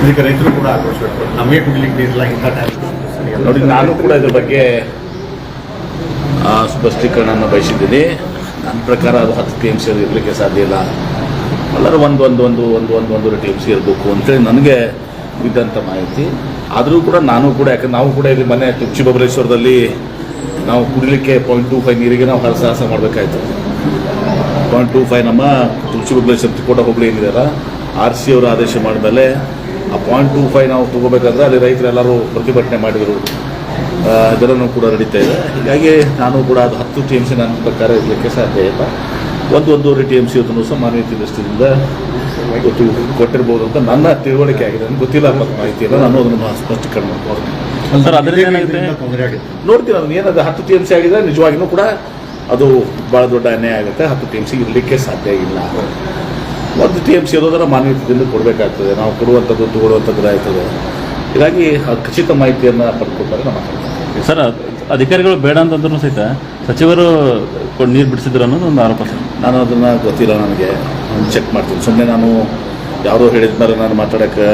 ಇದಕ್ಕೆ ರೈತರು ಕೂಡ ಆಕ್ರೋಶ. ನಮಗೆ ಕುಡಿಲಿಕ್ಕೆ ನೀರಿಲ್ಲ ಇಂಥ ಟೈಮ್ ನೋಡಿ ನಾನು ಕೂಡ ಇದ್ರ ಬಗ್ಗೆ ಆ, ಸ್ಪಷ್ಟೀಕರಣನ ಬಯಸಿದ್ದೀನಿ. ನನ್ನ ಪ್ರಕಾರ ಅದು ಹತ್ತು ಟಿ ಎಂ ಸಿ ಇರಲಿಕ್ಕೆ ಸಾಧ್ಯ ಇಲ್ಲ. ಎಲ್ಲರೂ ಒಂದು ಒಂದು ಒಂದು ಒಂದು ಒಂದು ಒಂದೂವರೆ ಟಿ ಎಂ ಸಿ ಇರಬೇಕು ಅಂತೇಳಿ ನನಗೆ ಇದ್ದಂಥ ಮಾಹಿತಿ. ಆದರೂ ಕೂಡ ನಾನು ಕೂಡ ಯಾಕಂದ್ರೆ ನಾವು ಕೂಡ ಇಲ್ಲಿ ಮನೆ ತುಚ್ಚಿ ಬಬಲೇಶ್ವರದಲ್ಲಿ ನಾವು ಕುಡಿಲಿಕ್ಕೆ ಪಾಯಿಂಟ್ ಟು ಫೈವ್ ನೀರಿಗೆ ನಾವು ಹರಸಾಹಸ ಮಾಡಬೇಕಾಯ್ತು. ಪಾಯಿಂಟ್ ಟು ಫೈವ್ ನಮ್ಮ ತುಳಸಿ ಬಬಲೇಶ್ವರ ತಿಕೋಟ ಹೋಬಳಿ ಏನಿದಾರ ಆರ್ ಸಿ ಅವರು ಆದೇಶ ಮಾಡಿದ್ಮೇಲೆ ಆ ಪಾಯಿಂಟ್ ಟು ಫೈವ್ ನಾವು ತಗೋಬೇಕಾದ್ರೆ ಅಲ್ಲಿ ರೈತರೆಲ್ಲರೂ ಪ್ರತಿಭಟನೆ ಮಾಡಿದರು. ಆ, ಕೂಡ ನಡೀತಾ ಇದೆ. ಹೀಗಾಗಿ ನಾನು ಕೂಡ ಅದು ಹತ್ತು ಟಿ ಎಂ ಸಿ ನನ್ನ ಪ್ರಕಾರ ಇರಲಿಕ್ಕೆ ಸಾಧ್ಯ ಇಲ್ಲ. ಒಂದು ಒಂದೂವರೆ ಟಿ ಎಂ ಸಿ ಅದನ್ನು ಸಹ ಮಾನ್ಯತೆ ದೃಷ್ಟಿಯಿಂದ ಗೊತ್ತು ಕೊಟ್ಟಿರ್ಬೋದು ಅಂತ ನನ್ನ ತಿಳುವಳಿಕೆ ಆಗಿದೆ. ನನಗೆ ಗೊತ್ತಿಲ್ಲ ಮತ್ತು ಮಾಹಿತಿ ಇಲ್ಲ ನಾನು ಅದನ್ನು ಸ್ಪಷ್ಟೀಕರಣ ಆಗುತ್ತೆ ನೋಡ್ತೀನಿ ಅದನ್ನು ಏನದು ಹತ್ತು ಟಿ ಎಂ ಸಿ ಆಗಿದೆ ನಿಜವಾಗಿಯೂ ಕೂಡ ಅದು ಭಾಳ ದೊಡ್ಡ ಅನ್ಯಾಯ ಆಗುತ್ತೆ. ಹತ್ತು ಟಿ ಎಂ ಸಿ ಇರಲಿಕ್ಕೆ ಸಾಧ್ಯ ಇಲ್ಲ. ಒಂದು ಟಿ ಎಂ ಸಿ ಇರೋದನ್ನು ಮಾನ್ಯತೆಯಿಂದ ಕೊಡಬೇಕಾಗ್ತದೆ. ನಾವು ಕೊಡುವಂಥದ್ದು ತಗೊಳ್ಳುವಂಥದ್ದು ಆಯ್ತದೆ. ಹೀಗಾಗಿ ಖಚಿತ ಮಾಹಿತಿಯನ್ನು ಪಡ್ಕೊಂಡಾಗ ನಾವು ಮಾತಾಡ್ತೀವಿ ಸರ್ ಅಧಿಕಾರಿಗಳು ಬೇಡ ಅಂತಂದ್ರೂ ಸಹಿತ ಸಚಿವರು ನೀರು ಬಿಡಿಸಿದ್ರು ಅನ್ನೋದು ಒಂದು ಆರೋಪ ಸರ್. ನಾನು ಅದನ್ನು ಗೊತ್ತಿಲ್ಲ ನನಗೆ. ಚೆಕ್ ಮಾಡ್ತೀನಿ. ಸುಮ್ಮನೆ ನಾನು ಯಾರೋ ಹೇಳಿದ ಮೇಲೆ ನಾನು ಮಾತಾಡೋಕ್ಕೆ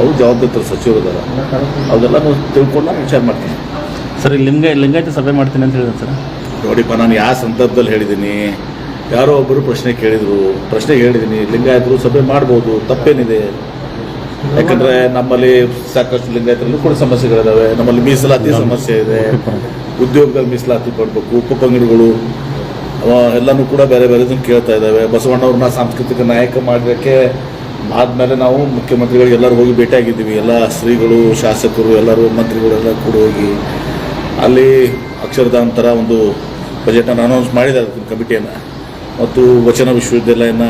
ಅವ್ರು ಜವಾಬ್ದಾರಿ ಸಚಿವರು ಇದ್ದಾರೆ ಅದೆಲ್ಲ ನಾನು ತಿಳ್ಕೊಂಡು ನಾನು ವಿಚಾರ ಮಾಡ್ತೀನಿ. ಸರ್ ಲಿಂಗ ಲಿಂಗಾಯತ ಸಭೆ ಮಾಡ್ತೀನಿ ಅಂತ ಹೇಳಿದ್ರು ಸರ್. ನೋಡಿಪ್ಪ ನಾನು ಯಾವ ಸಂದರ್ಭದಲ್ಲಿ ಹೇಳಿದ್ದೀನಿ? ಯಾರೋ ಒಬ್ಬರು ಪ್ರಶ್ನೆ ಕೇಳಿದರು, ಪ್ರಶ್ನೆ ಹೇಳಿದ್ದೀನಿ ಲಿಂಗಾಯತರು ಸಭೆ ಮಾಡ್ಬೋದು, ತಪ್ಪೇನಿದೆ? ಯಾಕಂದ್ರೆ ನಮ್ಮಲ್ಲಿ ಸಾಕಷ್ಟು ಲಿಂಗಾಯತರಲ್ಲೂ ಕೂಡ ಸಮಸ್ಯೆಗಳಿದಾವೆ, ನಮ್ಮಲ್ಲಿ ಮೀಸಲಾತಿ ಸಮಸ್ಯೆ ಇದೆ, ಉದ್ಯೋಗದಲ್ಲಿ ಮೀಸಲಾತಿ ಕೊಡಬೇಕು, ಉಪಪಂಗಡಗಳು ಎಲ್ಲನೂ ಕೂಡ ಬೇರೆ ಬೇರೆದನ್ನು ಕೇಳ್ತಾ ಇದ್ದಾವೆ ಬಸವಣ್ಣವ್ರನ್ನ ಸಾಂಸ್ಕೃತಿಕ ನಾಯಕ ಮಾಡೋಕ್ಕೆ ಆದಮೇಲೆ ನಾವು ಮುಖ್ಯಮಂತ್ರಿಗಳಿಗೆ ಎಲ್ಲರೂ ಹೋಗಿ ಭೇಟಿಯಾಗಿದ್ದೀವಿ. ಎಲ್ಲ ಶ್ರೀಗಳು ಶಾಸಕರು, ಎಲ್ಲರೂ ಮಂತ್ರಿಗಳೆಲ್ಲ ಕೂಡ ಹೋಗಿ. ಅಲ್ಲಿ ಅಕ್ಷರದಾಂತರ ಒಂದು ಬಜೆಟನ್ನು ಅನೌನ್ಸ್ ಮಾಡಿದ್ದಾರೆ ಕಮಿಟಿಯನ್ನು. ಮತ್ತು ವಚನ ವಿಶ್ವವಿದ್ಯಾಲಯನ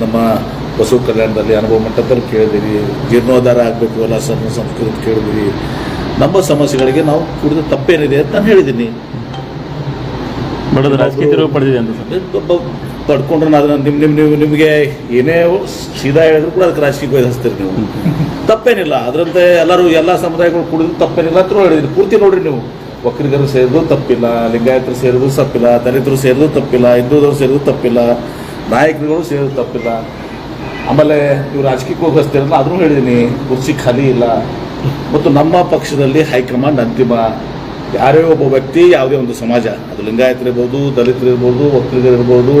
ನಮ್ಮ ಬಸವ ಕಲ್ಯಾಣದಲ್ಲಿ ಅನುಭವ ಮಟ್ಟದಲ್ಲಿ ಕೇಳಿದಿರಿ ಜೀರ್ಣೋದ್ಧಾರ ಆಗಬೇಕು ಎಲ್ಲ ಸಣ್ಣ ಸಂಸ್ಕೃತಿ ಕೇಳಿದ್ದೀವಿ ನಮ್ಮ ಸಮಸ್ಯೆಗಳಿಗೆ ನಾವು ಕುಡಿದ ತಪ್ಪೇನಿದೆ ಅಂತ ನಾನು ಹೇಳಿದ್ದೀನಿ. ಪಡ್ಕೊಂಡ್ರೆ ನಾನು ಅದನ್ನ ನಿಮ್ ನಿಮ್ ನೀವು ನಿಮಗೆ ಏನೇ ಸೀದಾ ಹೇಳಿದ್ರು ಕೂಡ ಅದಕ್ಕೆ ರಾಜಕೀಯ ಹಚ್ತೀರಿ ನೀವು. ತಪ್ಪೇನಿಲ್ಲ. ಅದರಂತೆ ಎಲ್ಲರೂ ಎಲ್ಲ ಸಮುದಾಯಗಳು ಕುಡಿದ್ರು ತಪ್ಪೇನಿಲ್ಲ ಅಂತ ಹೇಳಿದ್ರಿ ಪೂರ್ತಿ ನೋಡ್ರಿ ನೀವು. ಒಕ್ಕಲಿಗರು ಸೇರಿದ್ರು ತಪ್ಪಿಲ್ಲ, ಲಿಂಗಾಯತರು ಸೇರಿದ್ರು ತಪ್ಪಿಲ್ಲ, ದಲಿತರು ಸೇರಿದ್ರು ತಪ್ಪಿಲ್ಲ, ಹಿಂದೂದವರು ಸೇರಿದ್ರು ತಪ್ಪಿಲ್ಲ, ನಾಯಕರುಗಳು ಸೇರಿದ್ರು ತಪ್ಪಿಲ್ಲ. ಆಮೇಲೆ ನೀವು ರಾಜಕೀಯಕ್ಕೆ ಹೋಗಿಸ್ತೀರಲ್ಲ ಅದನ್ನು ಹೇಳಿದ್ದೀನಿ ಕುರ್ಚಿ ಖಾಲಿ ಇಲ್ಲ. ಮತ್ತು ನಮ್ಮ ಪಕ್ಷದಲ್ಲಿ ಹೈಕಮಾಂಡ್ ಅಂತಿಮ. ಯಾರೇ ಒಬ್ಬ ವ್ಯಕ್ತಿ ಯಾವುದೇ ಒಂದು ಸಮಾಜ, ಅದು ಲಿಂಗಾಯತರಿರ್ಬೋದು ದಲಿತರಿರ್ಬೋದು ಒಕ್ಕಲಿಗರಿರ್ಬೋದು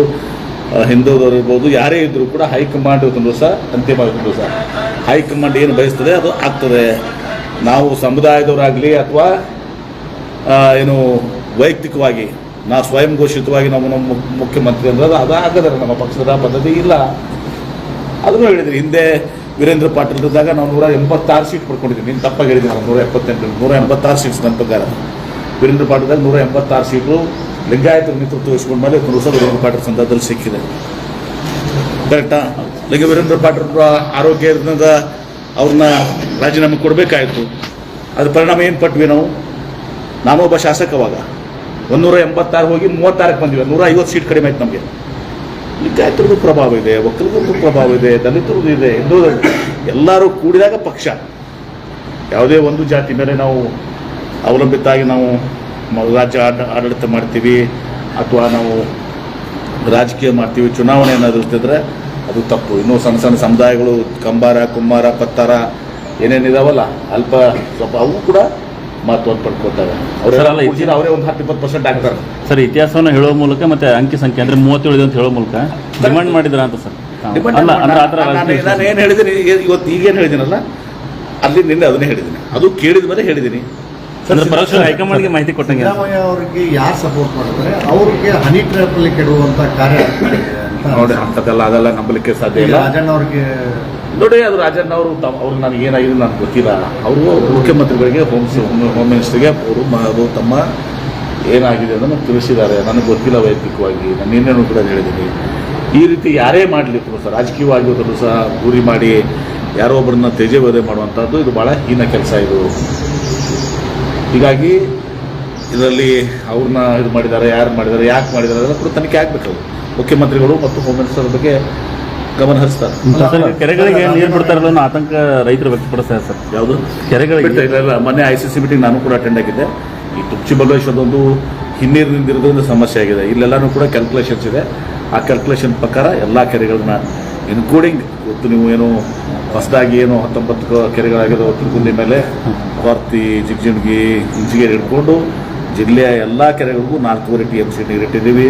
ಹಿಂದೂದವರು ಇರ್ಬೋದು, ಯಾರೇ ಇದ್ದರೂ ಕೂಡ ಹೈಕಮಾಂಡ್ ಇವತ್ತೊಂದು ದಿವಸ ಅಂತಿಮ ಇವತ್ತೊಂದು ದಿವಸ. ಹೈಕಮಾಂಡ್ ಏನು ಬಯಸ್ತದೆ ಅದು ಆಗ್ತದೆ. ನಾವು ಸಮುದಾಯದವರಾಗಲಿ ಅಥವಾ ಏನು, ವೈಯಕ್ತಿಕವಾಗಿ ನಾ ಸ್ವಯಂ ಘೋಷಿತವಾಗಿ ನಾವು ನಮ್ಮ ಮುಖ್ಯಮಂತ್ರಿ ಅಂದ್ರೆ ಅದು ಆಗದರೆ ನಮ್ಮ ಪಕ್ಷದ ಪದ್ಧತಿ ಇಲ್ಲ. ಅದನ್ನು ಹೇಳಿದ್ರಿ, ಹಿಂದೆ ವೀರೇಂದ್ರ ಪಾಟೀಲ್ ಇದ್ದಾಗ ನಾವು ನೂರ ಎಂಬತ್ತಾರು ಸೀಟ್ ಪಡ್ಕೊಂಡಿದ್ದೀವಿ ನೀನು ತಪ್ಪಾಗಿ ಹೇಳಿದ್ದೀನಿ ನಾನು ನೂರ ಎಪ್ಪತ್ತೆಂಟು, ನೂರ ಎಂಬತ್ತಾರು ಸೀಟ್ಸ್ ನನ್ನ ಪ್ರಕಾರ. ವೀರೇಂದ್ರ ಪಾಟೀಲ್ದಾಗ ನೂರ ಎಂಬತ್ತಾರು ಸೀಟು, ಲಿಂಗಾಯತ ನೇತೃತ್ವ ವಹಿಸ್ಕೊಂಡ ಮೇಲೆ ಒಂದು ವೀರೇಂದ್ರ ಪಾಟೀಲ್ ಸಂದರ್ಭದಲ್ಲಿ ಸಿಕ್ಕಿದೆ. ಕರೆಕ್ಟಾ ಲಿಂಗ ವೀರೇಂದ್ರ ಪಾಟೀಲ್ ಆರೋಗ್ಯದಿಂದ ಅವ್ರನ್ನ ರಾಜೀನಾಮೆ ಕೊಡಬೇಕಾಯಿತು. ಅದ್ರ ಪರಿಣಾಮ ಏನು ಪಟ್ವಿ ನಾವು? ನಾನು ಒಬ್ಬ ಶಾಸಕವಾಗ ಒಂದೂರ ಎಂಬತ್ತಾರು ಹೋಗಿ ಮೂವತ್ತಾರಕ್ಕೆ ಬಂದಿವೆ. ನೂರ ಐವತ್ತು ಸೀಟ್ ಕಡಿಮೆ ಆಯ್ತು ನಮಗೆ. ಲಿಂಗಾಯತರದ್ದು ಪ್ರಭಾವ ಇದೆ ಒಕ್ಕಲಿಗರದ್ದು ಪ್ರಭಾವ ಇದೆ, ದಲಿತರದ್ದು ಇದೆ, ಹಿಂದೂ ಎಲ್ಲರೂ ಕೂಡಿದಾಗ ಪಕ್ಷ. ಯಾವುದೇ ಒಂದು ಜಾತಿ ಮೇಲೆ ನಾವು ಅವಲಂಬಿತ ಆಗಿ ನಾವು ರಾಜ್ಯ ಆಡ- ಆಡಳಿತ ಮಾಡ್ತೀವಿ ಅಥವಾ ನಾವು ರಾಜಕೀಯ ಮಾಡ್ತೀವಿ, ಚುನಾವಣೆ ಏನಾದರೂ ಇರ್ತಿದ್ರೆ ಅದು ತಪ್ಪು. ಇನ್ನೂ ಸಣ್ಣ ಸಣ್ಣ ಸಮುದಾಯಗಳು, ಕಂಬಾರ, ಕುಂಬಾರ, ಪತ್ತಾರ ಏನೇನಿದಾವಲ್ಲ, ಅಲ್ಪ ಸ್ವಲ್ಪ ಅವು ಕೂಡ ಮಹತ್ವವನ್ನು ಪಡ್ಕೊತಾರೆ ಅವರೇ ಒಂದು ಹತ್ತು ಇಪ್ಪತ್ತು ಪರ್ಸೆಂಟ್ ಆಗ್ತಾರೆ ಸರ್ ಇತಿಹಾಸವನ್ನು ಹೇಳೋ ಮೂಲಕ ಮತ್ತೆ ಅಂಕಿ ಸಂಖ್ಯೆ ಅಂದ್ರೆ ಮೂವತ್ತೇಳು ಅಂತ ಹೇಳೋ ಮೂಲಕ ಡಿಮಾಂಡ್ ಮಾಡಿದ್ರ ಅಂತ ಸರ್? ನಾನು- ಏನು ಹೇಳಿದ್ದೀನಿ? ಈಗ ಇವತ್ತು ಈಗೇನು ಹೇಳಿದ್ದೀನಲ್ಲ? ಅಲ್ಲಿ ನಿನ್ನೆ ಅದನ್ನೇ ಹೇಳಿದ್ದೀನಿ. ಅದು ಕೇಳಿದ ಮೇಲೆ ಹೇಳಿದ್ದೀನಿ. ಹೈಕಮಾಂಡ್ಗೆ ಮಾಹಿತಿ ಕೊಟ್ಟಂಗೆ. ಸಿದ್ದರಾಮಯ್ಯ ಅವರಿಗೆ ಯಾರು ಸಪೋರ್ಟ್ ಮಾಡ್ತಾರೆ? ಅವ್ರಿಗೆ ಹನಿ ಟ್ರ್ಯಾಪ್ ಅಲ್ಲಿ ಕೆಡುವಂತ ಕಾರ್ಯ ಅಂತ ನೋಡಿ ಅಂತದೆಲ್ಲ ಅದೆಲ್ಲ ನಂಬಲಿಕ್ಕೆ ಸಾಧ್ಯ ಇಲ್ಲ. ರಾಜಣ್ಣ ಅವ್ರಿಗೆ ನೋಡಿ, ಅದು ರಾಜಣ್ಣ ಅವರು ನನಗೆ ಏನಾಗಿದೆ ನನಗೆ ಗೊತ್ತಿಲ್ಲ. ಅವರು ಮುಖ್ಯಮಂತ್ರಿಗಳಿಗೆ, ಹೋಮ್ ಹೋಮ್ ಮಿನಿಸ್ಟರ್ಗೆ ಅವರು ಅದು ತಮ್ಮ ಏನಾಗಿದೆ ಅದನ್ನು ತಿಳಿಸಿದ್ದಾರೆ. ನನಗೆ ಗೊತ್ತಿಲ್ಲ ವೈಯಕ್ತಿಕವಾಗಿ. ನಾನು ಇನ್ನೇನು ಕೂಡ ಹೇಳಿದ್ದೀನಿ. ಈ ರೀತಿ ಯಾರೇ ಮಾಡಲಿ ಸಹ ರಾಜಕೀಯವಾಗಿ ಹೋದರೂ ಸಹ ಗುರಿ ಮಾಡಿ ಯಾರೋ ಒಬ್ಬರನ್ನ ತೇಜವಧೆ ಮಾಡುವಂಥದ್ದು ಇದು ಭಾಳ ಹೀನ ಕೆಲಸ ಇದು. ಹೀಗಾಗಿ ಇದರಲ್ಲಿ ಅವ್ರನ್ನ ಇದು ಮಾಡಿದ್ದಾರೆ, ಯಾರು ಮಾಡಿದ್ದಾರೆ, ಯಾಕೆ ಮಾಡಿದ್ದಾರೆ ಅದನ್ನು ಕೂಡ ತನಿಖೆ ಆಗಬೇಕು ಮುಖ್ಯಮಂತ್ರಿಗಳು ಮತ್ತು ಹೋಮ್ ಮಿನಿಸ್ಟರ್ ಬಗ್ಗೆ ಗಮನ ಹರಿಸ್ತಾರೆ. ಸರ್, ಕೆರೆಗಳಿಗೆ ನೀರು ಬಿಡ್ತಾರಲ್ಲ ಆತಂಕ ರೈತರು ವ್ಯಕ್ತಪಡಿಸ್ತಾರೆ ಸರ್. ಯಾವುದು? ಕೆರೆಗಳಿಗೆ. ಇಲ್ಲ ಇಲ್ಲ ಮೊನ್ನೆ ಐ ಸಿ ಸಿ ಮೀಟಿಂಗ್ ನಾನು ಕೂಡ ಅಟೆಂಡ್ ಆಗಿದ್ದೆ. ಈ ತುಪ್ಚಿ ಬಲ್ಲೇಶ್ವರದೊಂದು ಹಿನ್ನೀರಿನಿಂದ ಇರೋದ್ರಿಂದ ಸಮಸ್ಯೆ ಆಗಿದೆ. ಇಲ್ಲೆಲ್ಲನೂ ಕೂಡ ಕ್ಯಾಲ್ಕುಲೇಷನ್ಸ್ ಇದೆ. ಆ ಕ್ಯಾಲ್ಕುಲೇಷನ್ ಪ್ರಕಾರ ಎಲ್ಲ ಕೆರೆಗಳನ್ನ ಇನ್ಕ್ಲೂಡಿಂಗ್ ಇವತ್ತು ನೀವು ಏನು ಹೊಸದಾಗಿ ಏನು ಹತ್ತೊಂಬತ್ತು ಕೆರೆಗಳಾಗಿರೋ ತಿರುಗುಂದಿ ಮೇಲೆ ಕೊರ್ತಿ ಜಿಗ್ಜಿಣ್ಗಿ ಇಂಜಿಗೇರಿ ಹಿಡ್ಕೊಂಡು ಜಿಲ್ಲೆಯ ಎಲ್ಲ ಕೆರೆಗಳಿಗೂ ನಾಲ್ಕೂವರೆ ಟಿ ಎಂ ಸಿ ನೀರಿಟ್ಟಿದ್ದೀವಿ.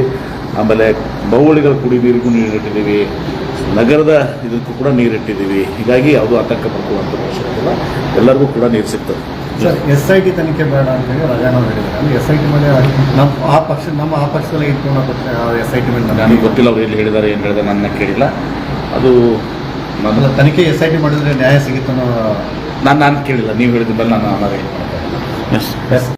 ಆಮೇಲೆ ಬೌಳಿಗಳ ಕುಡಿ ನೀರಿಗೂ ನೀರಿಟ್ಟಿದ್ದೀವಿ. ನಗರದ ಇದಕ್ಕೂ ಕೂಡ ನೀರಿಟ್ಟಿದ್ದೀವಿ ಹೀಗಾಗಿ ಯಾವುದೂ ಆತಂಕ ಪಡ್ಕೊಳ್ಳುವಂಥ ಅವಶ್ಯಕತೆ ಇಲ್ಲ. ಎಲ್ಲರಿಗೂ ಕೂಡ ನೀರು ಸಿಗ್ತದೆ. ಸರ್ ಎಸ್ ಐ ಟಿ ತನಿಖೆ ಬೇಡ ಅಂತೇಳಿ ರಜಾನ ಹೇಳಿದ್ದಾರೆ. ಎಸ್ ಐ ಟಿ ಮೇಲೆ ನಮ್ಮ ಆ ಪಕ್ಷ ನಮ್ಮ ಆ ಪಕ್ಷದಲ್ಲಿ ಇಟ್ಕೊಂಡು ಎಸ್ ಐ ಟಿ ಮೇಲೆ ನನಗೆ ಗೊತ್ತಿಲ್ಲ ಅವ್ರು ಎಲ್ಲಿ ಹೇಳಿದ್ದಾರೆ ಏನು ಹೇಳಿದ್ದಾರೆ ನನ್ನ ಕೇಳಿಲ್ಲ. ಅದು ನನ್ನ ನಾನು ತನಿಖೆ ಎಸ್ ಐ ಟಿ ಮಾಡಿದ್ರೆ ನ್ಯಾಯ ಸಿಗುತ್ತೆ ನಾನು ನಾನು ಕೇಳಿಲ್ಲ. ನೀವು ಹೇಳಿದ ಮೇಲೆ ನಾನು ಇಲ್ಲ ಎಸ್ ಎಸ್